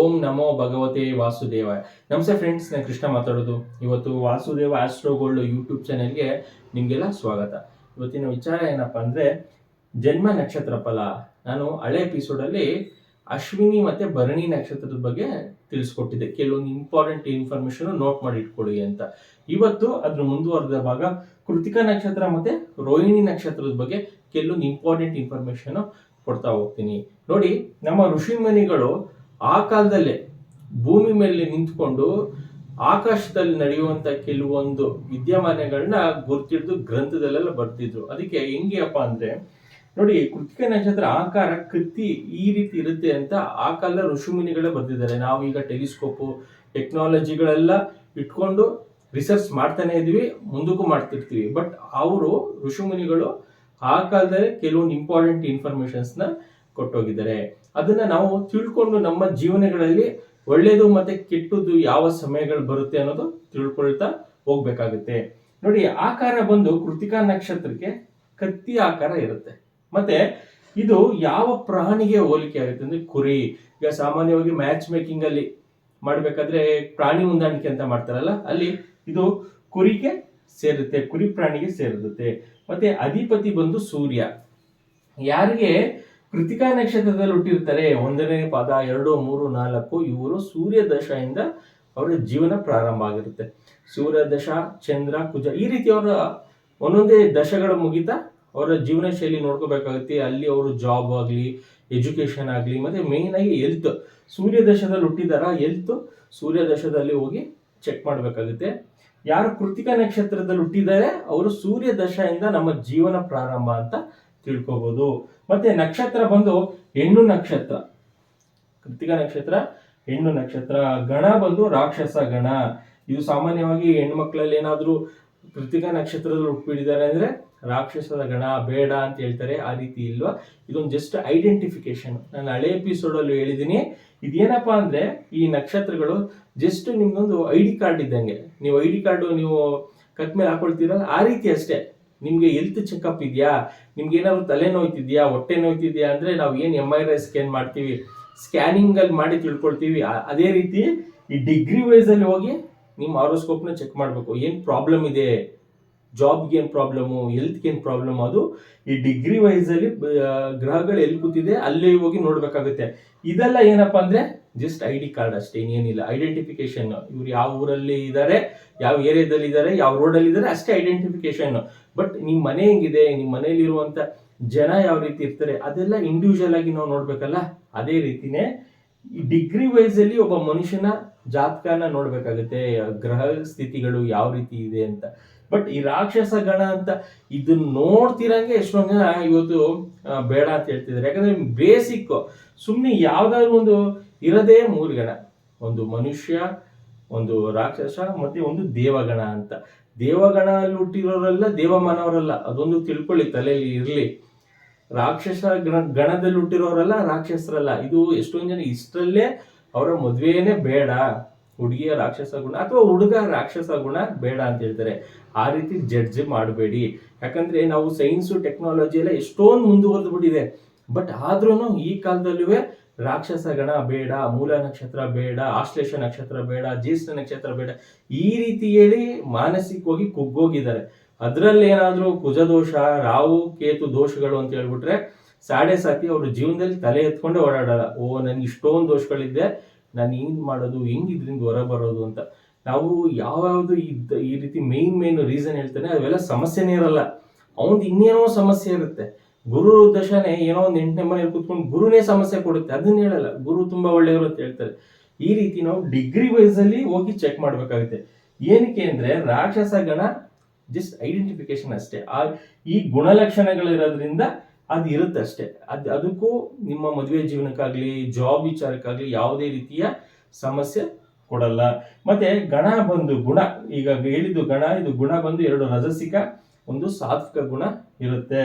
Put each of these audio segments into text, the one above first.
ಓಂ ನಮೋ ಭಗವತೆ ವಾಸುದೇವ. ನಮಸ್ತೆ ಫ್ರೆಂಡ್ಸ್ ನಾನು ಕೃಷ್ಣ ಮಾತಾಡೋದು. ಇವತ್ತು ವಾಸುದೇವ ಆಸ್ಟ್ರೋ ಗೋಲ್ಡ್ ಯೂಟ್ಯೂಬ್ ಚಾನೆಲ್ಗೆ ನಿಮಗೆಲ್ಲ ಸ್ವಾಗತ. ಇವತ್ತಿನ ವಿಚಾರ ಏನಪ್ಪ ಅಂದರೆ, ಜನ್ಮ ನಕ್ಷತ್ರ ಫಲ. ನಾನು ಹಳೆ ಎಪಿಸೋಡಲ್ಲಿ ಅಶ್ವಿನಿ ಮತ್ತು ಭರಣಿ ನಕ್ಷತ್ರದ ಬಗ್ಗೆ ತಿಳಿಸ್ಕೊಟ್ಟಿದ್ದೆ. ಕೆಲವೊಂದು ಇಂಪಾರ್ಟೆಂಟ್ ಇನ್ಫಾರ್ಮೇಶನ್ ನೋಟ್ ಮಾಡಿ ಇಟ್ಕೊಳ್ಳಿ ಅಂತ. ಇವತ್ತು ಅದ್ರ ಮುಂದುವರೆದ ಭಾಗ ಕೃತಿಕಾ ನಕ್ಷತ್ರ ಮತ್ತು ರೋಹಿಣಿ ನಕ್ಷತ್ರದ ಬಗ್ಗೆ ಕೆಲವೊಂದು ಇಂಪಾರ್ಟೆಂಟ್ ಇನ್ಫಾರ್ಮೇಶನ್ ಕೊಡ್ತಾ ಹೋಗ್ತೀನಿ. ನೋಡಿ, ನಮ್ಮ ಋಷಿಮುನಿಗಳು ಆ ಕಾಲದಲ್ಲೇ ಭೂಮಿ ಮೇಲೆ ನಿಂತ್ಕೊಂಡು ಆಕಾಶದಲ್ಲಿ ನಡೆಯುವಂತ ಕೆಲವೊಂದು ವಿದ್ಯಮಾನಗಳನ್ನ ಗುರ್ತಿಡ್ದು ಗ್ರಂಥದಲ್ಲೆಲ್ಲ ಬರ್ತಿದ್ರು. ಅದಕ್ಕೆ ಹೆಂಗೆಯಪ್ಪ ಅಂದ್ರೆ, ನೋಡಿ ಕೃತಿಕ ನಕ್ಷತ್ರ ಆಕಾರ, ಕೃತಿ ಈ ರೀತಿ ಇರುತ್ತೆ ಅಂತ ಆ ಕಾಲದ ಋಷಿಮುನಿಗಳೇ ಬರ್ತಿದ್ದಾರೆ ನಾವು ಈಗ ಟೆಲಿಸ್ಕೋಪು, ಟೆಕ್ನಾಲಜಿಗಳೆಲ್ಲ ಇಟ್ಕೊಂಡು ರಿಸರ್ಚ್ ಮಾಡ್ತಾನೆ ಇದೀವಿ ಮುಂದಕ್ಕೂ ಮಾಡ್ತಿರ್ತೀವಿ. ಬಟ್ ಅವರು ಋಷಿಮುನಿಗಳು ಆ ಕಾಲದಲ್ಲಿ ಕೆಲವೊಂದು ಇಂಪಾರ್ಟೆಂಟ್ ಇನ್ಫಾರ್ಮೇಶನ್ಸ್ನ ಕೊಟ್ಟೋಗಿದ್ದಾರೆ. ಅದನ್ನ ನಾವು ತಿಳ್ಕೊಂಡು ನಮ್ಮ ಜೀವನಗಳಲ್ಲಿ ಒಳ್ಳೇದು ಮತ್ತೆ ಕೆಟ್ಟದ್ದು ಯಾವ ಸಮಯಗಳು ಬರುತ್ತೆ ಅನ್ನೋದು ತಿಳ್ಕೊಳ್ತಾ ಹೋಗ್ಬೇಕಾಗುತ್ತೆ. ನೋಡಿ, ಆಕಾರ ಬಂದು ಕೃತಿಕಾ ನಕ್ಷತ್ರಕ್ಕೆ ಕತ್ತಿ ಆಕಾರ ಇರುತ್ತೆ. ಮತ್ತೆ ಇದು ಯಾವ ಪ್ರಾಣಿಗೆ ಹೋಲಿಕೆ ಆಗುತ್ತೆ ಅಂದ್ರೆ ಕುರಿ. ಈಗ ಸಾಮಾನ್ಯವಾಗಿ ಮ್ಯಾಚ್ ಮೇಕಿಂಗ್ ಅಲ್ಲಿ ಮಾಡ್ಬೇಕಾದ್ರೆ ಪ್ರಾಣಿ ಹೊಂದಾಣಿಕೆ ಅಂತ ಮಾಡ್ತಾರಲ್ಲ, ಅಲ್ಲಿ ಇದು ಕುರಿಗೆ ಸೇರುತ್ತೆ, ಕುರಿ ಪ್ರಾಣಿಗೆ ಸೇರುತ್ತೆ ಮತ್ತೆ ಅಧಿಪತಿ ಬಂದು ಸೂರ್ಯ. ಯಾರಿಗೆ ಕೃತಿಕಾ ನಕ್ಷತ್ರದಲ್ಲಿ ಹುಟ್ಟಿರ್ತಾರೆ. ಒಂದನೇ ಪಾದ, ಎರಡು, ಮೂರು, ನಾಲ್ಕು, ಇವರು ಸೂರ್ಯ ದಶೆಯಿಂದ ಅವರ ಜೀವನ ಪ್ರಾರಂಭ ಆಗಿರುತ್ತೆ. ಸೂರ್ಯ ದಶ ಚಂದ್ರ, ಕುಜ, ಈ ರೀತಿ ಅವರ ಒಂದೊಂದೇ ದಶಗಳ ಮುಗಿತಾ ಅವರ ಜೀವನ ಶೈಲಿ ನೋಡ್ಕೋಬೇಕಾಗುತ್ತೆ. ಅಲ್ಲಿ ಅವರು ಜಾಬ್ ಆಗಲಿ ಎಜುಕೇಶನ್ ಆಗಲಿ, ಮತ್ತೆ ಮೇನ್ ಆಗಿ ಎಲ್ತ್ ಸೂರ್ಯ ದಶದಲ್ಲಿ ಹುಟ್ಟಿದಾರ? ಎಲ್ತ್ ಸೂರ್ಯ ದಶದಲ್ಲಿ ಹೋಗಿ ಚೆಕ್ ಮಾಡಬೇಕಾಗುತ್ತೆ. ಯಾರು ಕೃತಿಕಾ ನಕ್ಷತ್ರದಲ್ಲಿ ಹುಟ್ಟಿದ್ದಾರೆ? ಅವರು ಸೂರ್ಯ ದಶೆಯಿಂದ ನಮ್ಮ ಜೀವನ ಪ್ರಾರಂಭ ಅಂತ ತಿಳ್ಕೊಬಹುದು ಮತ್ತೆ ನಕ್ಷತ್ರ ಬಂದು ಹೆಣ್ಣು ನಕ್ಷತ್ರ. ಕೃತಿಕ ನಕ್ಷತ್ರ, ಹೆಣ್ಣು ನಕ್ಷತ್ರ. ಗಣ ಬಂದು ರಾಕ್ಷಸ ಗಣ. ಇದು ಸಾಮಾನ್ಯವಾಗಿ ಹೆಣ್ಮಕ್ಳಲ್ಲಿ ಏನಾದರೂ ಕೃತಿಕ ನಕ್ಷತ್ರದಲ್ಲಿ ಹುಟ್ಟಿಬಿಟ್ಟಿದ್ದಾರೆ ಅಂದ್ರೆ ರಾಕ್ಷಸದ ಗಣ, ಬೇಡ ಅಂತ ಹೇಳ್ತಾರೆ. ಆ ರೀತಿ ಇಲ್ವಾ? ಇದೊಂದು ಜಸ್ಟ್ ಐಡೆಂಟಿಫಿಕೇಶನ್ ನಾನು ಹಳೆ ಎಪಿಸೋಡ್ ಅಲ್ಲಿ ಹೇಳಿದೀನಿ ಇದೇನಪ್ಪಾ ಅಂದ್ರೆ ಈ ನಕ್ಷತ್ರಗಳು ಜಸ್ಟ್ ನಿಮ್ದೊಂದು ಐ ಡಿ ಕಾರ್ಡ್ ಇದ್ದಂಗೆ. ನೀವು ಐ ಡಿ ಕಾರ್ಡು ನೀವು ಕತ್ ಮೇಲೆ ಹಾಕೊಳ್ತೀರಲ್ಲ? ಆ ರೀತಿ ಅಷ್ಟೇ. ನಿಮ್ಗೆ ಹೆಲ್ತ್ ಚೆಕಪ್ ಇದೆಯಾ? ನಿಮ್ಗೆ ಏನಾದ್ರು ತಲೆ ನೋಯ್ತಿದ್ಯಾ ಹೊಟ್ಟೆ ನೋಯ್ತಿದ್ಯಾ? ಅಂದರೆ ನಾವು ಏನು ಎಂ ಐ ಸ್ಕ್ಯಾನ್ ಮಾಡ್ತೀವಿ ಸ್ಕ್ಯಾನಿಂಗಲ್ಲಿ ಮಾಡಿ ತಿಳ್ಕೊಳ್ತೀವಿ. ಅದೇ ರೀತಿ ಈ ಡಿಗ್ರಿ ವೈಸಲ್ಲಿ ಹೋಗಿ ನಿಮ್ಮ ಆರೋಸ್ಕೋಪ್ನ ಚೆಕ್ ಮಾಡಬೇಕು. ಏನು ಪ್ರಾಬ್ಲಮ್ ಇದೆ? ಜಾಬ್ಗೆ ಏನು ಪ್ರಾಬ್ಲಮು ಹೆಲ್ತ್ಗೆ ಏನು ಪ್ರಾಬ್ಲಮ್ ಅದು, ಈ ಡಿಗ್ರಿ ವೈಸಲ್ಲಿ ಗ್ರಹಗಳು ಎಲ್ಲಿ ಕೂತಿದೆ, ಅಲ್ಲೇ ಹೋಗಿ ನೋಡಬೇಕಾಗುತ್ತೆ. ಇದೆಲ್ಲ ಏನಪ್ಪ ಅಂದರೆ ಜಸ್ಟ್ ಐ ಡಿ ಕಾರ್ಡ್ ಅಷ್ಟೇ, ಇನ್ನೇನಿಲ್ಲ. ಐಡೆಂಟಿಫಿಕೇಶನ್ ಇವ್ರು ಯಾವ ಊರಲ್ಲಿ ಇದ್ದಾರೆ ಯಾವ ಏರಿಯಾದಲ್ಲಿ ಇದ್ದಾರೆ ಯಾವ ರೋಡಲ್ಲಿ ಇದ್ದಾರೆ ಅಷ್ಟೇ ಐಡೆಂಟಿಫಿಕೇಶನ್ ಬಟ್ ನಿಮ್ಮ ಮನೆ ಹೆಂಗಿದೆ ನಿಮ್ಮ ಮನೆಯಲ್ಲಿ ಇರುವಂತ ಜನ ಯಾವ ರೀತಿ ಇರ್ತಾರೆ, ಅದೆಲ್ಲ ಇಂಡಿವಿಜುವಲ್ ಆಗಿ ನಾವು ನೋಡ್ಬೇಕಲ್ಲ? ಅದೇ ರೀತಿನೇ, ಈ ಡಿಗ್ರಿ ವೈಸಲ್ಲಿ ಒಬ್ಬ ಮನುಷ್ಯನ ಜಾತಕನ ನೋಡ್ಬೇಕಾಗುತ್ತೆ, ಗ್ರಹ ಸ್ಥಿತಿಗಳು ಯಾವ ರೀತಿ ಇದೆ ಅಂತ. ಬಟ್ ಈ ರಾಕ್ಷಸ ಗಣ ಅಂತ ಇದನ್ನ ನೋಡ್ತಿರಂಗೆ ಎಷ್ಟೊಂದ್ ಜನ ಇವತ್ತು ಬೇಡ ಅಂತ ಹೇಳ್ತಿದ್ದಾರೆ ಯಾಕಂದ್ರೆ ಬೇಸಿಕ್ ಸುಮ್ಮನೆ ಯಾವ್ದಾದ್ರು ಒಂದು ಇರದೇ ಮೂರು ಗಣ. ಒಂದು ಮನುಷ್ಯ, ಒಂದು ರಾಕ್ಷಸ, ಮತ್ತೆ ಒಂದು ದೇವಗಣ ಅಂತ. ದೇವಗಣ ಅಲ್ಲಿ ದೇವ ದೇವಮಾನವರಲ್ಲ. ಅದೊಂದು ತಿಳ್ಕೊಳ್ಳಿ, ತಲೆಯಲ್ಲಿ ಇರಲಿ. ರಾಕ್ಷಸ ಗಣ, ಗಣದಲ್ಲಿ ಹುಟ್ಟಿರೋರಲ್ಲ ರಾಕ್ಷಸರಲ್ಲ. ಇದು ಎಷ್ಟೊಂದು ಜನ ಇಷ್ಟರಲ್ಲೇ ಅವರ ಮದುವೆಯೇ ಬೇಡ. ಹುಡುಗಿಯ ರಾಕ್ಷಸ ಗುಣ ಅಥವಾ ಹುಡುಗ ರಾಕ್ಷಸ ಗುಣ ಬೇಡ ಅಂತ ಹೇಳ್ತಾರೆ. ಆ ರೀತಿ ಜಡ್ಜ್ ಮಾಡಬೇಡಿ. ಯಾಕಂದ್ರೆ ನಾವು ಸೈನ್ಸು ಟೆಕ್ನಾಲಜಿ ಎಲ್ಲ ಎಷ್ಟೊಂದು ಮುಂದುವರೆದು ಬಿಟ್ಟಿದೆ ಬಟ್ ಆದ್ರೂ ಈ ಕಾಲದಲ್ಲೂ ರಾಕ್ಷಸ ಗಣ ಬೇಡ, ಮೂಲ ನಕ್ಷತ್ರ ಬೇಡ, ಆಶ್ಲೇಷ ನಕ್ಷತ್ರ ಬೇಡ, ಜ್ಯೇಷ್ಠ ನಕ್ಷತ್ರ ಬೇಡ. ಈ ರೀತಿ ಹೇಳಿ ಮಾನಸಿಕವಾಗಿ ಕುಗ್ಗೋಗಿದ್ದಾರೆ. ಅದರಲ್ಲಿ ಏನಾದ್ರೂ ಕುಜದೋಷ ರಾವು ಕೇತು ದೋಷಗಳು ಅಂತ ಹೇಳ್ಬಿಟ್ರೆ, ಸಾಡೆ ಸಾತಿ ಅವ್ರ ಜೀವನದಲ್ಲಿ ತಲೆ ಎತ್ಕೊಂಡೆ ಓಡಾಡಲ್ಲ. ಓ, ನನ್ಗೆ ಇಷ್ಟೊಂದು ದೋಷಗಳಿದೆ. ನಾನು ಏನು ಮಾಡೋದು ಹೆಂಗ್ ಇದ್ರಿಂದ ಹೊರ ಬರೋದು ಅಂತ. ನಾವು ಯಾವ್ಯಾವುದು ಇದ್ದ, ಈ ರೀತಿ ಮೇನ್ ಮೇನ್ ರೀಸನ್ ಹೇಳ್ತಾನೆ, ಅವೆಲ್ಲ ಸಮಸ್ಯೆನೇ ಇರಲ್ಲ. ಅವನ್ದು ಇನ್ನೇನೋ ಸಮಸ್ಯೆ ಇರುತ್ತೆ. ಗುರು ದಶನೇ ಏನೋ ಒಂದು ಎಂಟನೇ ಮನೆಯಲ್ಲಿ ಕುತ್ಕೊಂಡು ಗುರುನೇ ಸಮಸ್ಯೆ ಕೊಡುತ್ತೆ. ಅದನ್ನ ಹೇಳಲ್ಲ. ಗುರು ತುಂಬಾ ಒಳ್ಳೆಯವರು ಅಂತ ಹೇಳ್ತಾರೆ. ಈ ರೀತಿ ನಾವು ಡಿಗ್ರಿ ವೈಸ್ ಅಲ್ಲಿ ಹೋಗಿ ಚೆಕ್ ಮಾಡ್ಬೇಕಾಗುತ್ತೆ. ಏನಕ್ಕೆ ಅಂದ್ರೆ ರಾಕ್ಷಸ ಗಣ ಜಸ್ಟ್ ಐಡೆಂಟಿಫಿಕೇಶನ್ ಅಷ್ಟೇ. ಆ, ಈ ಗುಣಲಕ್ಷಣಗಳಿರೋದ್ರಿಂದ ಅದು ಇರುತ್ತೆ ಅಷ್ಟೇ. ಅದು ಅದಕ್ಕೂ ನಿಮ್ಮ ಮದುವೆ ಜೀವನಕ್ಕಾಗಲಿ ಜಾಬ್ ವಿಚಾರಕ್ಕಾಗಲಿ ಯಾವುದೇ ರೀತಿಯ ಸಮಸ್ಯೆ ಕೊಡಲ್ಲ. ಮತ್ತೆ ಗಣ ಬಂದು ಗುಣ, ಈಗ ಹೇಳಿದ್ದು ಗಣ, ಇದು ಗುಣ ಬಂದು ಎರಡು ರಜಸಿಕ, ಒಂದು ಸಾತ್ವಿಕ ಗುಣ ಇರುತ್ತೆ.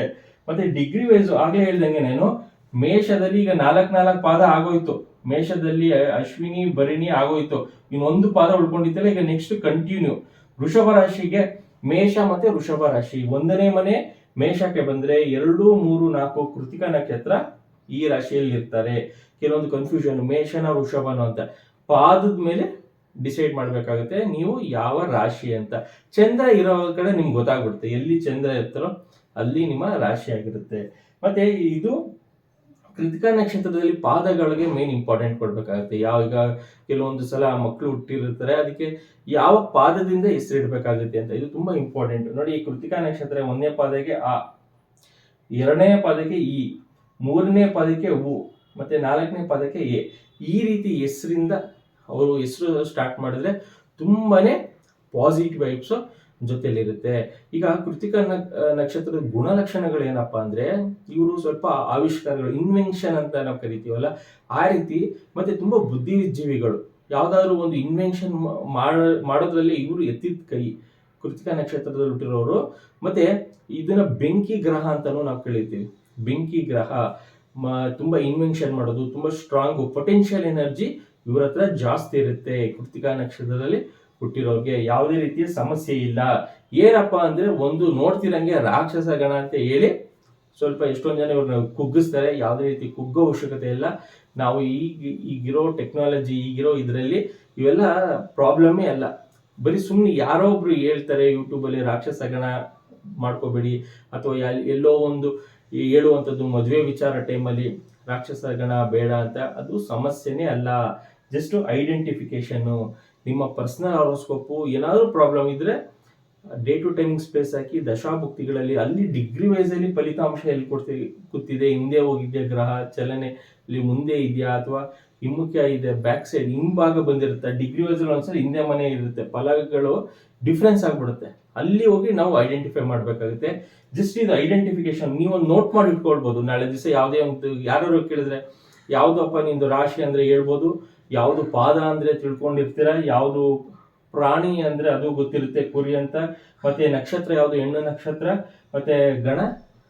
ಮತ್ತೆ ಡಿಗ್ರಿ ವೈಸ್ ಆಗಲೇ ಹೇಳ್ದಂಗೆ ನಾನು, ಮೇಷದಲ್ಲಿ ಈಗ ನಾಲ್ಕು ನಾಲ್ಕು ಪಾದ ಆಗೋಯ್ತು. ಮೇಷದಲ್ಲಿ ಅಶ್ವಿನಿ, ಭರಿಣಿ ಆಗೋಯ್ತು. ಇನ್ನೊಂದು ಪಾದ ಉಳ್ಕೊಂಡಿತ್ತಲ್ಲ, ಈಗ ನೆಕ್ಸ್ಟ್ ಕಂಟಿನ್ಯೂ ವೃಷಭ ರಾಶಿಗೆ ಮೇಷ ಮತ್ತೆ ವೃಷಭ ರಾಶಿ, ಒಂದನೇ ಮನೆ ಮೇಷಕ್ಕೆ ಬಂದ್ರೆ ಎರಡು, ಮೂರು, ನಾಲ್ಕು ಕೃತಿಕ ನಕ್ಷತ್ರ ಈ ರಾಶಿಯಲ್ಲಿ ಇರ್ತಾರೆ. ಕೆಲವೊಂದು ಕನ್ಫ್ಯೂಷನ್ ಮೇಷನ, ವೃಷಭನು ಅಂತ. ಪಾದದ ಮೇಲೆ ಡಿಸೈಡ್ ಮಾಡಬೇಕಾಗುತ್ತೆ ನೀವು ಯಾವ ರಾಶಿ ಅಂತ. ಚಂದ್ರ ಇರೋ ಕಡೆ ನಿಮ್ಗೆ ಗೊತ್ತಾಗ್ಬಿಡುತ್ತೆ. ಎಲ್ಲಿ ಚಂದ್ರ ಇರ್ತಾರೋ ಅಲ್ಲಿ ನಿಮ್ಮ ರಾಶಿ ಆಗಿರುತ್ತೆ. ಮತ್ತೆ ಇದು ಕೃತಿಕಾ ನಕ್ಷತ್ರದಲ್ಲಿ ಪಾದಗಳಿಗೆ ಮೇನ್ ಇಂಪಾರ್ಟೆಂಟ್ ಕೊಡ್ಬೇಕಾಗುತ್ತೆ. ಯಾವ ಈಗ ಕೆಲವೊಂದು ಸಲ ಆ ಮಕ್ಕಳು ಹುಟ್ಟಿರ್ತಾರೆ, ಅದಕ್ಕೆ ಯಾವ ಪಾದದಿಂದ ಹೆಸರಿಡ್ಬೇಕಾಗುತ್ತೆ ಅಂತ ಇದು ತುಂಬಾ ಇಂಪಾರ್ಟೆಂಟ್ ನೋಡಿ, ಈ ಕೃತಿಕಾ ನಕ್ಷತ್ರ ಒಂದನೇ ಪಾದಕ್ಕೆ ಆ, ಎರಡನೇ ಪಾದಕ್ಕೆ ಇ ಮೂರನೇ ಪಾದಕ್ಕೆ ಉ, ಮತ್ತೆ ನಾಲ್ಕನೇ ಪಾದಕ್ಕೆ ಎ. ಈ ರೀತಿ ಹೆಸರಿಂದ ಅವರು ಹೆಸರು ಸ್ಟಾರ್ಟ್ ಮಾಡಿದ್ರೆ ತುಂಬಾನೇ ಪಾಸಿಟಿವ್ ವೈಬ್ಸ್ ಜೊತೆಲಿರುತ್ತೆ ಈಗ ಕೃತಿಕ ನಕ್ಷತ್ರದ ಗುಣಲಕ್ಷಣಗಳು ಏನಪ್ಪ ಅಂದ್ರೆ, ಇವರು ಸ್ವಲ್ಪ ಆವಿಷ್ಕಾರಗಳು ಇನ್ವೆನ್ಷನ್ ಅಂತ ನಾವು ಕರಿತೀವಲ್ಲ, ಆ ರೀತಿ ಮತ್ತೆ ತುಂಬಾ ಬುದ್ಧಿಜೀವಿಗಳು. ಯಾವ್ದಾದ್ರು ಒಂದು ಇನ್ವೆನ್ಷನ್ ಮಾಡೋದ್ರಲ್ಲಿ ಇವರು ಎತ್ತಿದ ಕೈ. ಕೃತಿಕ ನಕ್ಷತ್ರದಲ್ಲಿ ಹುಟ್ಟಿರೋರು. ಮತ್ತೆ ಇದನ್ನ ಬೆಂಕಿ ಗ್ರಹ ಅಂತಾನೂ ನಾವು ಕಳಿತೀವಿ ಬೆಂಕಿ ಗ್ರಹ ತುಂಬಾ ಇನ್ವೆನ್ಷನ್ ಮಾಡೋದು, ತುಂಬಾ ಸ್ಟ್ರಾಂಗ್ ಪೊಟೆನ್ಷಿಯಲ್ ಎನರ್ಜಿ ಇವ್ರ ಹತ್ರ ಜಾಸ್ತಿ ಇರುತ್ತೆ ಕೃತಿಕಾ ನಕ್ಷತ್ರದಲ್ಲಿ. ಹುಟ್ಟಿರೋರ್ಗೆ ಯಾವುದೇ ರೀತಿಯ ಸಮಸ್ಯೆ ಇಲ್ಲ. ಏನಪ್ಪ ಅಂದ್ರೆ ಒಂದು ನೋಡ್ತಿರಂಗೆ ರಾಕ್ಷಸ ಗಣ ಅಂತ ಹೇಳಿ ಸ್ವಲ್ಪ ಎಷ್ಟೊಂದು ಜನ ಇವ್ರನ್ನ ಕುಗ್ಗಿಸ್ತಾರೆ. ಯಾವುದೇ ರೀತಿ ಕುಗ್ಗೋ ಅವಶ್ಯಕತೆ ಇಲ್ಲ. ನಾವು ಈಗ, ಈಗಿರೋ ಟೆಕ್ನಾಲಜಿ ಈಗಿರೋ ಇದರಲ್ಲಿ ಇವೆಲ್ಲ ಪ್ರಾಬ್ಲಮ್ಮೇ ಅಲ್ಲ. ಬರೀ ಸುಮ್ಮನೆ ಯಾರೋ ಒಬ್ರು ಹೇಳ್ತಾರೆ ಯೂಟ್ಯೂಬಲ್ಲಿ ರಾಕ್ಷಸ ಗಣ ಮಾಡ್ಕೋಬೇಡಿ ಅಥವಾ ಎಲ್- ಎಲ್ಲೋ ಒಂದು ಹೇಳುವಂಥದ್ದು ಮದುವೆ ವಿಚಾರ ಟೈಮಲ್ಲಿ ರಾಕ್ಷಸ ಗಣ ಬೇಡ ಅಂತ. ಅದು ಸಮಸ್ಯೆನೇ ಅಲ್ಲ. ಜಸ್ಟ್ ಐಡೆಂಟಿಫಿಕೇಶನ್ನು ನಿಮ್ಮ ಪರ್ಸನಲ್ ಹಾರೋಸ್ಕೋಪು ಏನಾದರೂ ಪ್ರಾಬ್ಲಮ್ ಇದ್ರೆ ಡೇ ಟು ಟೈಮಿಂಗ್ ಸ್ಪೇಸ್ ಹಾಕಿ ದಶಾಭುಕ್ತಿಗಳಲ್ಲಿ, ಅಲ್ಲಿ ಡಿಗ್ರಿ ವೈಸಲ್ಲಿ ಫಲಿತಾಂಶ ಎಲ್ಲಿ ಕೊಡ್ತಿ, ಕೂತಿದೆ, ಹಿಂದೆ ಹೋಗಿದ್ಯಾ ಗ್ರಹ, ಚಲನೆ, ಇಲ್ಲಿ ಮುಂದೆ ಇದೆಯಾ ಅಥವಾ ಹಿಮ್ಮುಖ ಇದೆ ಬ್ಯಾಕ್ ಸೈಡ್ ಹಿಂಭಾಗ ಬಂದಿರುತ್ತೆ ಡಿಗ್ರಿ ವೈಸಲ್ಲಿ ಒಂದ್ಸಲ ಹಿಂದೆ ಮನೆ ಇರುತ್ತೆ ಫಲಗಳು ಡಿಫ್ರೆನ್ಸ್ ಆಗಿಬಿಡುತ್ತೆ. ಅಲ್ಲಿ ಹೋಗಿ ನಾವು ಐಡೆಂಟಿಫೈ ಮಾಡಬೇಕಾಗುತ್ತೆ. ಜಸ್ಟ್ ಇದು ಐಡೆಂಟಿಫಿಕೇಶನ್ ನೀವು ನೋಟ್ ಮಾಡಿ ಇಟ್ಕೊಳ್ಬೋದು. ನಾಳೆ ದಿವಸ ಯಾವುದೇ ಒಂದು ಯಾರು ಕೇಳಿದ್ರೆ, ಯಾವುದಪ್ಪ ನಿಂದು ರಾಶಿ ಅಂದ್ರೆ ಹೇಳ್ಬೋದು. ಯಾವುದು ಪಾದ ಅಂದರೆ ತಿಳ್ಕೊಂಡಿರ್ತೀರ? ಯಾವುದು ಪ್ರಾಣಿ ಅಂದ್ರೆ ಅದು ಗೊತ್ತಿರುತ್ತೆ ಕುರಿ ಅಂತ. ಮತ್ತೆ ನಕ್ಷತ್ರ ಯಾವುದು? ಹೆಣ್ಣು ನಕ್ಷತ್ರ, ಮತ್ತೆ ಗಣ,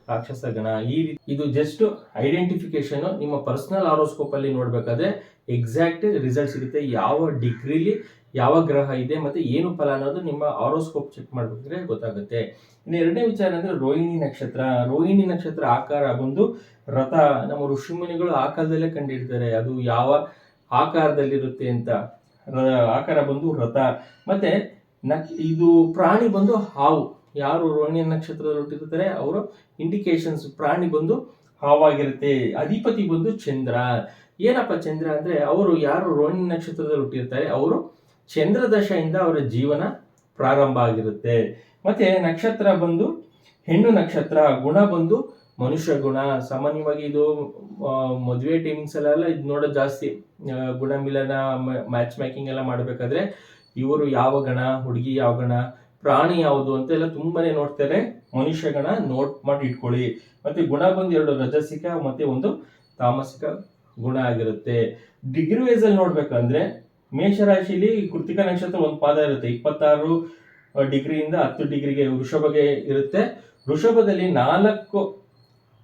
ರಾಕ್ಷಸ ಗಣ. ಈ ಇದು ಜಸ್ಟ್ ಐಡೆಂಟಿಫಿಕೇಶನ್ ನಿಮ್ಮ ಪರ್ಸನಲ್ ಆರೋಸ್ಕೋಪ್ ಅಲ್ಲಿ ನೋಡ್ಬೇಕಾದ್ರೆ ಎಕ್ಸಾಕ್ಟ್ ರಿಸಲ್ಟ್ ಸಿಗುತ್ತೆ. ಯಾವ ಡಿಗ್ರಿಲಿ ಯಾವ ಗ್ರಹ ಇದೆ ಮತ್ತೆ ಏನು ಫಲ ಅನ್ನೋದು ನಿಮ್ಮ ಆರೋಸ್ಕೋಪ್ ಚೆಕ್ ಮಾಡ್ಬೇಕಾದ್ರೆ ಗೊತ್ತಾಗುತ್ತೆ. ಇನ್ನು ಎರಡನೇ ವಿಚಾರ ಅಂದ್ರೆ ರೋಹಿಣಿ ನಕ್ಷತ್ರ. ರೋಹಿಣಿ ನಕ್ಷತ್ರ ಆಕಾರ ಬಂದು ರಥ. ನಮ್ಮ ಋಷಿಮುನಿಗಳು ಆ ಕಾಲದಲ್ಲೇ ಕಂಡಿಡ್ತಾರೆ ಅದು ಯಾವ ಆಕಾರದಲ್ಲಿರುತ್ತೆ ಅಂತ. ಆಕಾರ ಬಂದು ರಥ. ಮತ್ತೆ ನಕ್ ಇದು ಪ್ರಾಣಿ ಬಂದು ಹಾವು. ಯಾರು ರೋಹಿಣಿ ನಕ್ಷತ್ರದಲ್ಲಿ ಹುಟ್ಟಿರ್ತಾರೆ, ಅವರು ಇಂಡಿಕೇಶನ್ಸ್ ಪ್ರಾಣಿ ಬಂದು ಹಾವಾಗಿರುತ್ತೆ. ಅಧಿಪತಿ ಬಂದು ಚಂದ್ರ. ಏನಪ್ಪ ಚಂದ್ರ ಅಂದ್ರೆ, ಅವರು ಯಾರು ರೋಹಿಣಿ ನಕ್ಷತ್ರದಲ್ಲಿ ಹುಟ್ಟಿರ್ತಾರೆ, ಅವರು ಚಂದ್ರ ದಶೆಯಿಂದ ಅವರ ಜೀವನ ಪ್ರಾರಂಭ ಆಗಿರುತ್ತೆ. ಮತ್ತೆ ನಕ್ಷತ್ರ ಬಂದು ಹೆಣ್ಣು ನಕ್ಷತ್ರ, ಗುಣ ಬಂದು ಮನುಷ್ಯ ಗುಣ. ಸಾಮಾನ್ಯವಾಗಿ ಇದು ಮದುವೆ ಟೈಮಿಂಗ್ಸ್ ಅಲ್ಲೆಲ್ಲ ಇದು ನೋಡೋದು ಜಾಸ್ತಿ. ಗುಣ ಮಿಲನ ಮ್ಯಾಚ್ ಮೇಕಿಂಗ್ ಎಲ್ಲ ಮಾಡಬೇಕಾದ್ರೆ ಇವರು ಯಾವ ಗಣ, ಹುಡುಗಿ ಯಾವ ಗಣ, ಪ್ರಾಣಿ ಯಾವುದು ಅಂತ ಎಲ್ಲ ತುಂಬಾನೇ ನೋಡ್ತಾರೆ ಮನುಷ್ಯ ಗಣ ನೋಟ್ ಮಾಡಿ ಇಟ್ಕೊಳ್ಳಿ. ಮತ್ತೆ ಗುಣ ಬಂದು ಎರಡು, ರಜಸಿಕ ಮತ್ತೆ ಒಂದು ತಾಮಸಿಕ ಗುಣ ಆಗಿರುತ್ತೆ. ಡಿಗ್ರಿ ವೈಸ್ ಅಲ್ಲಿ ನೋಡ್ಬೇಕಂದ್ರೆ ಮೇಷರಾಶಿಲಿ ಕೃತಿಕ ನಕ್ಷತ್ರ ಒಂದು ಪಾದ ಇರುತ್ತೆ. ಇಪ್ಪತ್ತಾರು ಡಿಗ್ರಿಯಿಂದ ಹತ್ತು ಡಿಗ್ರಿಗೆ ವೃಷಭಗೆ ಇರುತ್ತೆ. ವೃಷಭದಲ್ಲಿ ನಾಲ್ಕು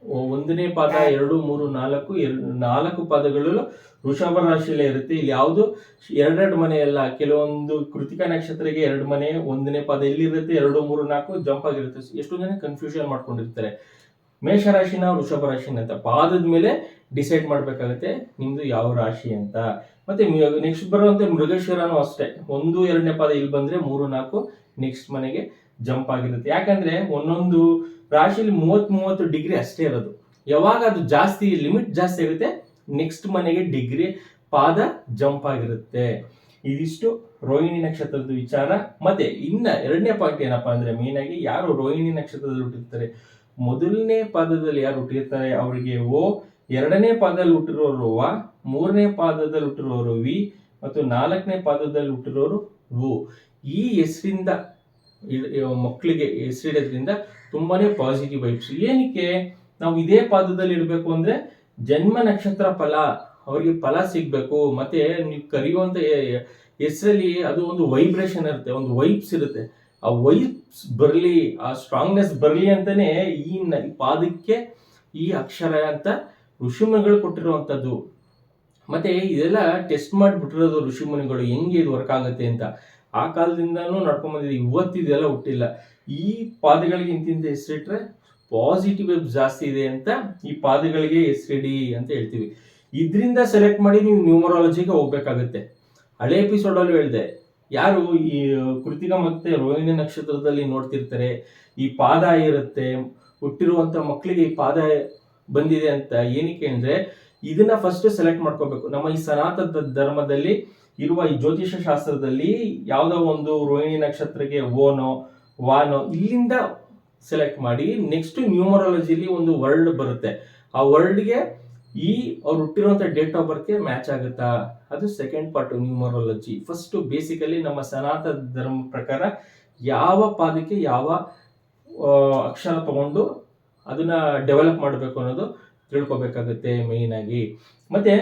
ಒಂದನೇ ಪಾದ ಎರಡು ಮೂರು ನಾಲ್ಕು ಎರಡು ನಾಲ್ಕು ಪಾದಗಳಲ್ಲೂ ವೃಷಭ ರಾಶಿಯಲ್ಲೇ ಇರುತ್ತೆ. ಇಲ್ಲಿ ಯಾವುದು? ಎರಡೆರಡು ಮನೆ ಅಲ್ಲ ಕೆಲವೊಂದು ಕೃತಿಕ ನಕ್ಷತ್ರಕ್ಕೆ ಎರಡು ಮನೆ ಒಂದನೇ ಪಾದ ಎಲ್ಲಿರುತ್ತೆ? ಎರಡು ಮೂರು ನಾಲ್ಕು ಜಂಪ್ ಆಗಿರುತ್ತೆ. ಎಷ್ಟೋ ಜನ ಕನ್ಫ್ಯೂಷನ್ ಮಾಡ್ಕೊಂಡಿರ್ತಾರೆ. ಮೇಷರಾಶಿನ ವೃಷಭ ರಾಶಿನ ಅಂತ. ಪಾದದ ಮೇಲೆ ಡಿಸೈಡ್ ಮಾಡ್ಬೇಕಾಗುತ್ತೆ ನಿಮ್ದು ಯಾವ ರಾಶಿ ಅಂತ. ಮತ್ತೆ ನೆಕ್ಸ್ಟ್ ಬರುವಂತೆ ಮೃಗಶಿರನೂ ಅಷ್ಟೇ. ಒಂದು ಎರಡನೇ ಪಾದ ಇಲ್ಲಿ ಬಂದ್ರೆ ಮೂರು ನಾಲ್ಕು ನೆಕ್ಸ್ಟ್ ಮನೆಗೆ ಜಂಪ್ ಆಗಿರುತ್ತೆ. ಯಾಕಂದ್ರೆ ಒಂದೊಂದು ರಾಶಿಲಿ ಮೂವತ್ ಮೂವತ್ತು ಡಿಗ್ರಿ ಅಷ್ಟೇ ಇರೋದು. ಯಾವಾಗ ಅದು ಜಾಸ್ತಿ ಲಿಮಿಟ್ ಜಾಸ್ತಿ ಆಗುತ್ತೆ ನೆಕ್ಸ್ಟ್ ಮನೆಗೆ ಡಿಗ್ರಿ ಪಾದ ಜಂಪ್ ಆಗಿರುತ್ತೆ. ಇದಿಷ್ಟು ರೋಹಿಣಿ ನಕ್ಷತ್ರದ ವಿಚಾರ. ಮತ್ತೆ ಇನ್ನ ಎರಡನೇ ಪಾಯಿಂಟ್ ಏನಪ್ಪಾ ಅಂದ್ರೆ ಮೇನ್ ಆಗಿ ಯಾರು ರೋಹಿಣಿ ನಕ್ಷತ್ರದಲ್ಲಿ ಹುಟ್ಟಿರ್ತಾರೆ? ಮೊದಲನೇ ಪಾದದಲ್ಲಿ ಯಾರು ಹುಟ್ಟಿರ್ತಾರೆ? ಅವರಿಗೆ ಓ, ಎರಡನೇ ಪಾದದಲ್ಲಿ ಹುಟ್ಟಿರೋರು ವ, ಮೂರನೇ ಪಾದದಲ್ಲಿ ಹುಟ್ಟಿರೋರು ವಿ, ಮತ್ತು ನಾಲ್ಕನೇ ಪಾದದಲ್ಲಿ ಹುಟ್ಟಿರೋರು ಓ ಈ ಹೆಸರಿಂದ ಮಕ್ಕಳಿಗೆ ಎಸಿಡೋದ್ರಿಂದ ತುಂಬಾನೇ ಪಾಸಿಟಿವ್ ವೈಬ್ಸ್. ಏನಕ್ಕೆ? ನಾವು ಇದೇ ಪಾದದಲ್ಲಿ ಇರಬೇಕು ಅಂದ್ರೆ ಜನ್ಮ ನಕ್ಷತ್ರ ಫಲ, ಅವರಿಗೆ ಫಲ ಸಿಗಬೇಕು. ಮತ್ತೆ ನೀವು ಕರೆಯುವಂತ ಹೆಸರಲ್ಲಿ ಅದು ಒಂದು ವೈಬ್ರೇಷನ್ ಇರುತ್ತೆ, ಒಂದು ವೈಬ್ಸ್ ಇರುತ್ತೆ. ಆ ವೈಬ್ಸ್ ಬರಲಿ, ಆ ಸ್ಟ್ರಾಂಗ್ನೆಸ್ ಬರಲಿ ಅಂತಾನೆ ಈ ಪಾದಕ್ಕೆ ಈ ಅಕ್ಷರ ಅಂತ ಋಷಿಮುನಿಗಳು ಕೊಟ್ಟಿರುವಂತದ್ದು ಮತ್ತೆ ಇದೆಲ್ಲ ಟೆಸ್ಟ್ ಮಾಡಿಬಿಟ್ಟಿರೋದು ಋಷಿಮುನಿಗಳು, ಹೆಂಗೆ ಇದು ವರ್ಕ್ ಆಗುತ್ತೆ ಅಂತ. ಆ ಕಾಲದಿಂದನೂ ನಡ್ಕೊಂಡ್ ಬಂದಿದೆ ಇವತ್ತಿದೆಲ್ಲ ಹುಟ್ಟಿಲ್ಲ. ಈ ಪಾದಗಳಿಗೆ ಇಂತಿಂತ ಹೆಸರಿಟ್ರೆ ಪಾಸಿಟಿವ್ ವೆಬ್ ಜಾಸ್ತಿ ಇದೆ ಅಂತ ಈ ಪಾದಗಳಿಗೆ ಹೆಸರಿಡಿ ಅಂತ ಹೇಳ್ತೀವಿ. ಇದರಿಂದ ಸೆಲೆಕ್ಟ್ ಮಾಡಿ ನೀವು ನ್ಯೂಮರಾಲಜಿಗೆ ಹೋಗ್ಬೇಕಾಗುತ್ತೆ. ಹಳೆ ಎಪಿಸೋಡ್ ಅಲ್ಲಿ ಹೇಳಿದೆ, ಯಾರು ಈ ಕೃತಿಕ ಮತ್ತೆ ರೋಹಿಣಿ ನಕ್ಷತ್ರದಲ್ಲಿ ನೋಡ್ತಿರ್ತಾರೆ, ಈ ಪಾದ ಇರುತ್ತೆ, ಹುಟ್ಟಿರುವಂತ ಮಕ್ಕಳಿಗೆ ಈ ಪಾದ ಬಂದಿದೆ ಅಂತ ಏನಕ್ಕೆ ಅಂದ್ರೆ ಇದನ್ನ ಫಸ್ಟ್ ಸೆಲೆಕ್ಟ್ ಮಾಡ್ಕೋಬೇಕು. ನಮ್ಮ ಈ ಸನಾತನ ಧರ್ಮದಲ್ಲಿ ಇರುವ ಈ ಜ್ಯೋತಿಷ ಶಾಸ್ತ್ರದಲ್ಲಿ ಯಾವುದೋ ಒಂದು ರೋಹಿಣಿ ನಕ್ಷತ್ರಕ್ಕೆ ಓನೋ, ವಾನೋ ಇಲ್ಲಿಂದ ಸೆಲೆಕ್ಟ್ ಮಾಡಿ ನೆಕ್ಸ್ಟ್ ನ್ಯೂಮರಾಲಜಿಲಿ ಒಂದು ವರ್ಲ್ಡ್ ಬರುತ್ತೆ. ಆ ವರ್ಲ್ಡ್ಗೆ ಈ ಅವ್ರು ಹುಟ್ಟಿರುವಂತ ಡೇಟ್ ಆಫ್ ಬರ್ತ್ಗೆ ಮ್ಯಾಚ್ ಆಗುತ್ತಾ? ಅದು second part numerology first basically ನಮ್ಮ ಸನಾತನ ಧರ್ಮ ಪ್ರಕಾರ ಯಾವ ಪಾದಕ್ಕೆ ಯಾವ ಅಕ್ಷರ ತಗೊಂಡು ಅದನ್ನ ಡೆವಲಪ್ ಮಾಡಬೇಕು ಅನ್ನೋದು ತಿಳ್ಕೊಬೇಕಾಗುತ್ತೆ ಮೇಯ್ನಾಗಿ ಮತ್ತೆ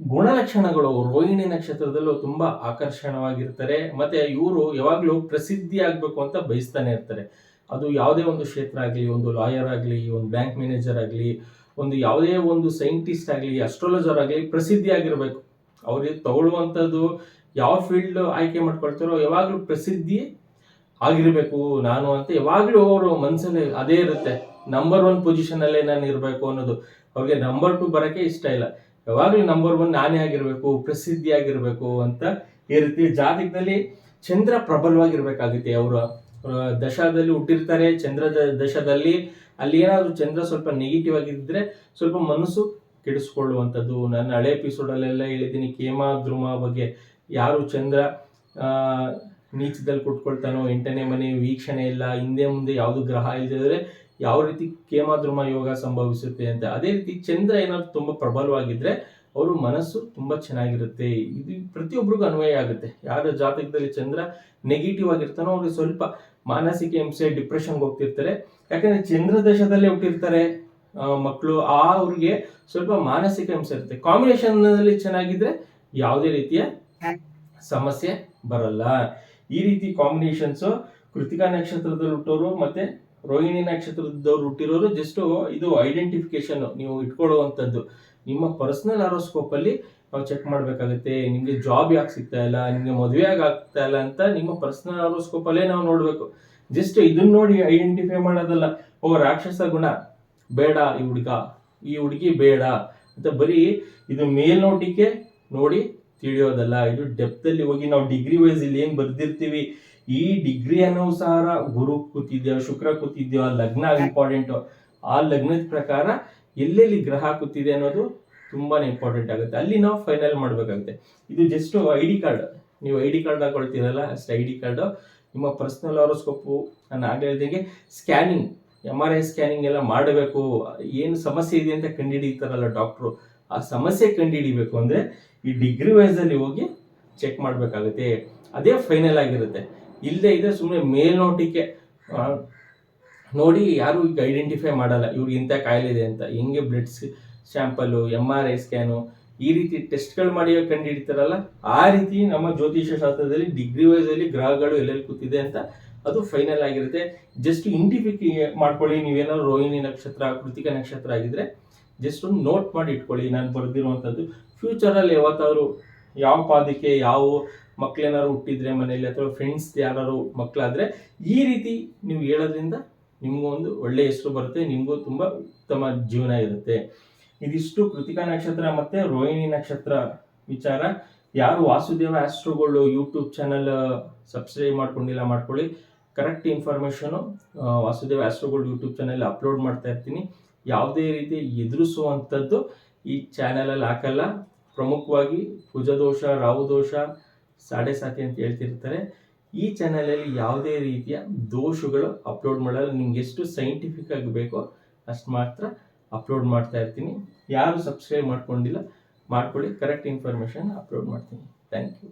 ಗುಣಲಕ್ಷಣಗಳು, ರೋಹಿಣಿ ನಕ್ಷತ್ರದಲ್ಲೂ ತುಂಬಾ ಆಕರ್ಷಣವಾಗಿರ್ತಾರೆ. ಮತ್ತೆ ಇವರು ಯಾವಾಗಲೂ ಪ್ರಸಿದ್ಧಿ ಆಗಬೇಕು ಅಂತ ಬಯಸ್ತಾನೆ ಇರ್ತಾರೆ. ಅದು ಯಾವುದೇ ಒಂದು ಕ್ಷೇತ್ರ ಆಗಲಿ, ಒಂದು ಲಾಯರ್ ಆಗಲಿ, ಒಂದು ಬ್ಯಾಂಕ್ ಮ್ಯಾನೇಜರ್ ಆಗಲಿ, ಒಂದು ಯಾವುದೇ ಒಂದು ಸೈಂಟಿಸ್ಟ್ ಆಗಲಿ, ಅಸ್ಟ್ರಾಲಜರ್ ಆಗಲಿ ಪ್ರಸಿದ್ಧಿ ಆಗಿರಬೇಕು. ಅವ್ರಿಗೆ ತಗೊಳ್ಳುವಂಥದ್ದು ಯಾವ ಫೀಲ್ಡ್ ಆಯ್ಕೆ ಮಾಡ್ಕೊಳ್ತಾರೋ ಯಾವಾಗಲೂ ಪ್ರಸಿದ್ಧಿ ಆಗಿರಬೇಕು ನಾನು ಅಂತ ಯಾವಾಗಲೂ ಅವರು ಮನಸ್ಸಲ್ಲಿ ಅದೇ ಇರುತ್ತೆ. ನಂಬರ್ ಒನ್ ಪೊಸಿಷನ್ ಅಲ್ಲೇ ನಾನು ಇರಬೇಕು ಅನ್ನೋದು. ಅವ್ರಿಗೆ ನಂಬರ್ ಟು ಬರೋಕ್ಕೆ ಇಷ್ಟ ಇಲ್ಲ. ಯಾವಾಗಲೂ ನಂಬರ್ ಒನ್ ನಾನೇ ಆಗಿರಬೇಕು, ಪ್ರಸಿದ್ಧಿಯಾಗಿರಬೇಕು ಅಂತ ಅಂತ ರೀತಿ ಜಾತಕದಲ್ಲಿ ಚಂದ್ರ ಪ್ರಬಲವಾಗಿರ್ಬೇಕಾಗುತ್ತೆ. ಅವರು ದಶದಲ್ಲಿ ಹುಟ್ಟಿರ್ತಾರೆ, ಚಂದ್ರ ದಶದಲ್ಲಿ ಅಲ್ಲಿ ಏನಾದರೂ ಚಂದ್ರ ಸ್ವಲ್ಪ ನೆಗೆಟಿವ್ ಆಗಿದ್ದರೆ ಸ್ವಲ್ಪ ಮನಸ್ಸು ಕೆಡಿಸ್ಕೊಳ್ಳುವಂಥದ್ದು. ನನ್ನ ಹಳೆ ಎಪಿಸೋಡಲ್ಲೆಲ್ಲ ಹೇಳಿದ್ದೀನಿ, ಕೇಮ ಧ್ರುವ ಬಗ್ಗೆ. ಯಾರು ಚಂದ್ರ ನೀಚದಲ್ಲಿ ಕುಟ್ಕೊಳ್ತಾನೋ ಎಂಟನೇ ಮನೆ ವೀಕ್ಷಣೆ ಇಲ್ಲ, ಹಿಂದೆ ಮುಂದೆ ಯಾವುದು ಗ್ರಹ ಇಲ್ಲದಿದ್ರೆ ಯಾವ ರೀತಿ ಕೇಮಾದ್ರುಮ ಯೋಗ ಸಂಭವಿಸುತ್ತೆ ಅಂತ. ಅದೇ ರೀತಿ ಚಂದ್ರ ಏನಾದ್ರು ತುಂಬಾ ಪ್ರಬಲವಾಗಿದ್ರೆ ಅವರು ಮನಸ್ಸು ತುಂಬಾ ಚೆನ್ನಾಗಿರುತ್ತೆ. ಇದು ಪ್ರತಿಯೊಬ್ಬರಿಗೂ ಅನ್ವಯ ಆಗುತ್ತೆ. ಯಾರ ಜಾತಕದಲ್ಲಿ ಚಂದ್ರ ನೆಗೆಟಿವ್ ಆಗಿರ್ತಾನೋ ಅವ್ರಿಗೆ ಸ್ವಲ್ಪ ಮಾನಸಿಕ ಹಿಂಸೆ ಡಿಪ್ರೆಷನ್ಗೆ ಹೋಗ್ತಿರ್ತಾರೆ. ಯಾಕಂದ್ರೆ ಚಂದ್ರ ದೇಶದಲ್ಲೇ ಹುಟ್ಟಿರ್ತಾರೆ. ಮಕ್ಕಳು ಆ ಅವ್ರಿಗೆ ಸ್ವಲ್ಪ ಮಾನಸಿಕ ಹಿಂಸೆ ಇರುತ್ತೆ. ಕಾಂಬಿನೇಷನ್ ಚೆನ್ನಾಗಿದ್ರೆ ಯಾವುದೇ ರೀತಿಯ ಸಮಸ್ಯೆ ಬರಲ್ಲ. ಈ ರೀತಿ ಕಾಂಬಿನೇಷನ್ಸ್ ಕೃತಿಕಾ ನಕ್ಷತ್ರದಲ್ಲಿ ಹುಟ್ಟೋರು ಮತ್ತೆ ರೋಹಿಣಿ ನಕ್ಷತ್ರದವ್ರು ಹುಟ್ಟಿರೋರು ಜಸ್ಟ್ ಇದು ಐಡೆಂಟಿಫಿಕೇಶನ್ ನೀವು ಇಟ್ಕೊಳ್ಳುವಂಥದ್ದು. ನಿಮ್ಮ ಪರ್ಸನಲ್ ಆರೋಸ್ಕೋಪ್ ಅಲ್ಲಿ ನಾವು ಚೆಕ್ ಮಾಡ್ಬೇಕಾಗುತ್ತೆ, ನಿಮಗೆ ಜಾಬ್ ಯಾಕೆ ಸಿಗ್ತಾ ಇಲ್ಲ, ನಿಮಗೆ ಮದುವೆ ಆಗ್ತಾ ಇಲ್ಲ ಅಂತ ನಿಮ್ಮ ಪರ್ಸನಲ್ ಆರೋಸ್ಕೋಪ್ ಅಲ್ಲೇ ನಾವು ನೋಡ್ಬೇಕು. ಜಸ್ಟ್ ಇದನ್ನ ನೋಡಿ ಐಡೆಂಟಿಫೈ ಮಾಡೋದಲ್ಲ. ಓ, ರಾಕ್ಷಸ ಗುಣ. ಬೇಡ, ಈ ಹುಡುಗ. ಈ ಹುಡುಗಿ ಬೇಡ ಅಂತ ಬರೀ ಇದು ಮೇಲ್ನೋಟಿಕೆ ನೋಡಿ ತಿಳಿಯೋದಲ್ಲ. ಇದು ಡೆಪ್ತ್ ಅಲ್ಲಿ ಹೋಗಿ ನಾವು ಡಿಗ್ರಿ ವೈಸ್ ಇಲ್ಲಿ ಏನು ಬರ್ದಿರ್ತೀವಿ? ಈ ಡಿಗ್ರಿ ಅನುಸಾರ ಗುರು ಕೂತಿದ್ಯೋ, ಶುಕ್ರ ಕೂತಿದ್ಯೋ, ಆ ಲಗ್ನ ಇಂಪಾರ್ಟೆಂಟ್ ಆ ಲಗ್ನದ ಪ್ರಕಾರ ಎಲ್ಲೆಲ್ಲಿ ಗ್ರಹ ಕೂತಿದೆ ಅನ್ನೋದು ತುಂಬಾ ಇಂಪಾರ್ಟೆಂಟ್ ಆಗುತ್ತೆ. ಅಲ್ಲಿ ನಾವು ಫೈನಲ್ ಮಾಡ್ಬೇಕಾಗುತ್ತೆ. ಇದು ಜಸ್ಟ್ ಐ ಡಿ ಕಾರ್ಡ್ ನೀವು ಐ ಡಿ ಕಾರ್ಡ್ ಹಾಕೊಳ್ತೀರಲ್ಲ ಅಷ್ಟು ಐ ಡಿ ಕಾರ್ಡ್ ನಿಮ್ಮ ಪರ್ಸನಲ್ ಆರೋಸ್ಕೋಪು ನಾನು ಆಗಲೇ ಹೇಳ್ದಂಗೆ scanning M R I scanning ಎಲ್ಲ ಮಾಡಬೇಕು. ಏನು ಸಮಸ್ಯೆ ಇದೆ ಅಂತ ಕಂಡುಹಿಡಿತಾರಲ್ಲ ಡಾಕ್ಟ್ರು ಆ ಸಮಸ್ಯೆ ಕಂಡುಹಿಡಿಬೇಕು ಅಂದ್ರೆ ಈ ಡಿಗ್ರಿ ವೈಸ್ ಅಲ್ಲಿ ಹೋಗಿ ಚೆಕ್ ಮಾಡಬೇಕಾಗುತ್ತೆ. ಅದೇ ಫೈನಲ್ ಆಗಿರುತ್ತೆ. ಇಲ್ಲದೆ ಇದ್ರೆ ಸುಮ್ಮನೆ ಮೇಲ್ನೋಟಿಕೆ ನೋಡಿ ಯಾರು ಈಗ ಐಡೆಂಟಿಫೈ ಮಾಡಲ್ಲ, ಇವ್ರಿಗೆ ಇಂಥ ಕಾಯಿಲೆ ಇದೆ ಅಂತ. ಹೆಂಗೆ blood sample M R I scan ಈ ರೀತಿ ಟೆಸ್ಟ್ಗಳು ಮಾಡಿ ಕಂಡು ಹಿಡಿತಾರಲ್ಲ ಆ ರೀತಿ ನಮ್ಮ ಜ್ಯೋತಿಷ್ಯ ಶಾಸ್ತ್ರದಲ್ಲಿ ಡಿಗ್ರಿ ವೈಸ್ ಅಲ್ಲಿ ಗ್ರಹಗಳು ಎಲ್ಲೆಲ್ಲಿ ಕೂತಿದೆ ಅಂತ ಅದು ಫೈನಲ್ ಆಗಿರುತ್ತೆ. ಜಸ್ಟ್ ಇಂಟಿಫಿಕ್ ಮಾಡ್ಕೊಳ್ಳಿ, ನೀವೇನಾದ್ರು ರೋಹಿಣಿ ನಕ್ಷತ್ರ, ಕೃತಿಕ ನಕ್ಷತ್ರ ಆಗಿದ್ರೆ ಜಸ್ಟ್ ಒಂದು ನೋಟ್ ಮಾಡಿ ಇಟ್ಕೊಳ್ಳಿ. ನಾನು ಬರೆದಿರುವಂಥದ್ದು ಫ್ಯೂಚರಲ್ಲಿ ಯಾವತ್ತಾದ್ರು ಯಾವ ಪಾದಕ್ಕೆ, ಯಾವ ಮಕ್ಳೇನಾದ್ರು ಹುಟ್ಟಿದ್ರೆ ಮನೇಲಿ ಅಥವಾ ಫ್ರೆಂಡ್ಸ್ ಯಾರು ಮಕ್ಕಳಾದ್ರೆ ಈ ರೀತಿ ನೀವು ಹೇಳೋದ್ರಿಂದ ನಿಮಗೂ ಒಂದು ಒಳ್ಳೆ ಹೆಸರು ಬರುತ್ತೆ, ನಿಮಗೂ ತುಂಬ ಉತ್ತಮ ಜೀವನ ಇರುತ್ತೆ. ಇದಿಷ್ಟು ಕೃತಿಕಾ ನಕ್ಷತ್ರ ಮತ್ತೆ ರೋಹಿಣಿ ನಕ್ಷತ್ರ ವಿಚಾರ. ಯಾರು ವಾಸುದೇವ ಆಸ್ಟ್ರೋಗಳು ಯೂಟ್ಯೂಬ್ ಚಾನಲ್ ಸಬ್ಸ್ಕ್ರೈಬ್ ಮಾಡ್ಕೊಂಡಿಲ್ಲ ಮಾಡ್ಕೊಳ್ಳಿ. ಕರೆಕ್ಟ್ ಇನ್ಫಾರ್ಮೇಷನು ವಾಸುದೇವ ಆಸ್ಟ್ರೋಗಳು ಯೂಟ್ಯೂಬ್ ಚಾನಲ್ ಅಪ್ಲೋಡ್ ಮಾಡ್ತಾ ಇರ್ತೀನಿ. ಯಾವುದೇ ರೀತಿ ಎದುರಿಸುವಂಥದ್ದು ಈ ಚಾನಲಲ್ಲಿ ಹಾಕಲ್ಲ. ಪ್ರಮುಖವಾಗಿ ಭುಜದೋಷ, ರಾಹುದೋಷ ಸಾಡೆ ಸಾತಿ ಅಂತ ಹೇಳ್ತಿರ್ತಾರೆ. ಈ ಚಾನಲಲ್ಲಿ ಯಾವುದೇ ರೀತಿಯ ದೋಷಗಳು ಅಪ್ಲೋಡ್ ಮಾಡಲ್ಲ ನಿಮ್ಗೆ ಎಷ್ಟು ಸೈಂಟಿಫಿಕ್ ಆಗಿ ಬೇಕೋ ಅಷ್ಟು ಮಾತ್ರ ಅಪ್ಲೋಡ್ ಮಾಡ್ತಾ ಇರ್ತೀನಿ. ಯಾರು ಸಬ್ಸ್ಕ್ರೈಬ್ ಮಾಡ್ಕೊಂಡಿಲ್ಲ, ಮಾಡ್ಕೊಳ್ಳಿ. ಕರೆಕ್ಟ್ ಇನ್ಫಾರ್ಮೇಷನ್ ಅಪ್ಲೋಡ್ ಮಾಡ್ತೀನಿ. Thank you